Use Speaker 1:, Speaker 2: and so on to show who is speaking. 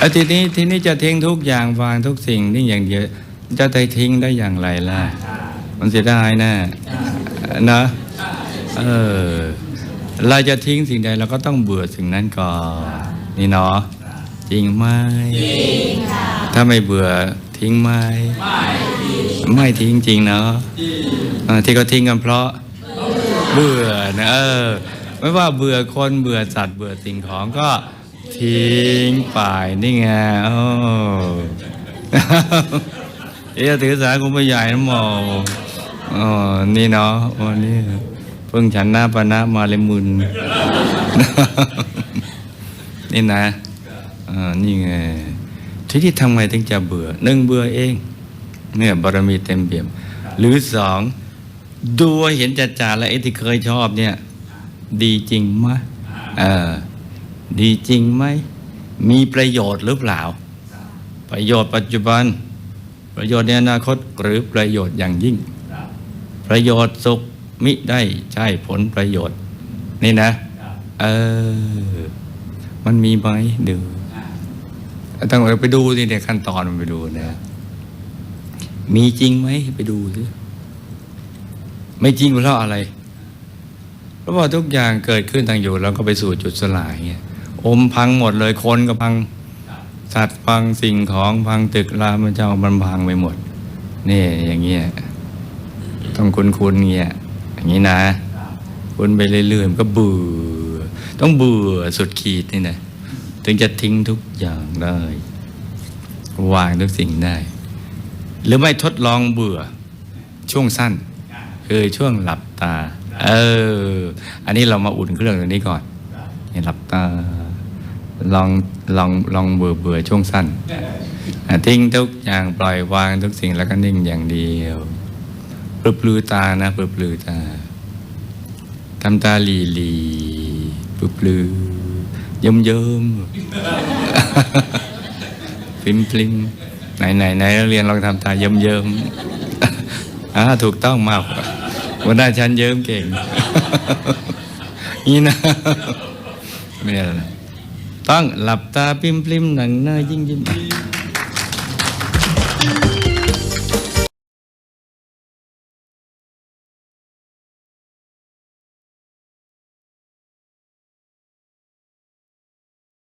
Speaker 1: แล้ทีนี้ทีนี้จะทิ้งทุกอย่างวางทุกสิ่งนี่อย่างเดียวจะได้ทิ้งได้อย่างไรล่ะ มันเสียดายนะนะเออเราจะทิ้งสิ่งใดเราก็ต้องเบื่อสิ่งนั้นก่อนนี่เนาะจริงไหมจริงค่ะถ้าไม่เบื่อทิ้งไหมไม่ทิ้งจริงเนาะที่เขาทิ้งกันเพราะเบื่อนะเออไม่ว่าเบื่อคนเบื่อสัตว์เบื่อสิ่งของก็ ทิ้งไปนี่ไงโอ้เอ๊ะถือสายกูไม่ใหญ่นะหมออ๋อนี่เนาะวันนี้เพิ่งฉันหน้าปานะมาเลยมึนนี่นะอ่านี่ไงทีนี้ทำไงถึงจะเบื่อหนึ่งเบื่อเอง เนี่ยบารมีเต็มเปี่ยม หรือสองดูเห็นจัดจ่าแล้วไอ้ที่เคยชอบเนี่ย ดีจริงไหมเออ ดีจริงไหม มีประโยชน์หรือเปล่า ประโยชน์ปัจจุบัน ประโยชน์ในอนาคตหรือประโยชน์อย่างยิ่ง ประโยชน์สุขมิได้ใช่ผลประโยชน์ นี่นะ เออ มันมีไหมดูต้องไปดูสิเนี่ยขั้นตอนมันไปดูนะ มีจริงไหมไปดูสิไม่จริงเพราะอะไร เพราะว่าทุกอย่างเกิดขึ้นทางอยู่แล้วก็ไปสู่จุดสลายเงี้ย อมพังหมดเลยคนก็พังสัตว์พังสิ่งของพังตึกรามมันเจ้ามันพังไปหมด นี่อย่างเงี้ยต้องคุ้นคุ้นเงี้ยอย่างนี้นะคุ้นไปเรื่อยๆมันก็เบื่อ ต้องเบื่อสุดขีดนี่นะถึงจะทิ้งทุกอย่างได้วางทุกสิ่งได้ หรือไม่ทดลองเบื่อช่วงสั้น คือช่วงหลับตา เออ อันนี้เรามาอุ่นเครื่องตรงนี้ก่อนหลับตา ลองลองลองเบื่อเบื่อช่วงสั้น ทิ้งทุกอย่างปล่อยวางทุกสิ่งแล้วก็นิ่งอย่างเดียวปลือปลือตานะปลือปลือตาทำตาหลีหลีปลือปลือเยิ้มเยิ้มพิมพิมไหนไหนไหนเรียนลองทำตาเยิ้มเยิ้มอ่าถูกต้องมากวันหน้าฉันเยิ้มเก่งนี่นะเนี่ยนะ ต้องหลับตาปิมปริมหนังหน้ายิ่งยิ้ม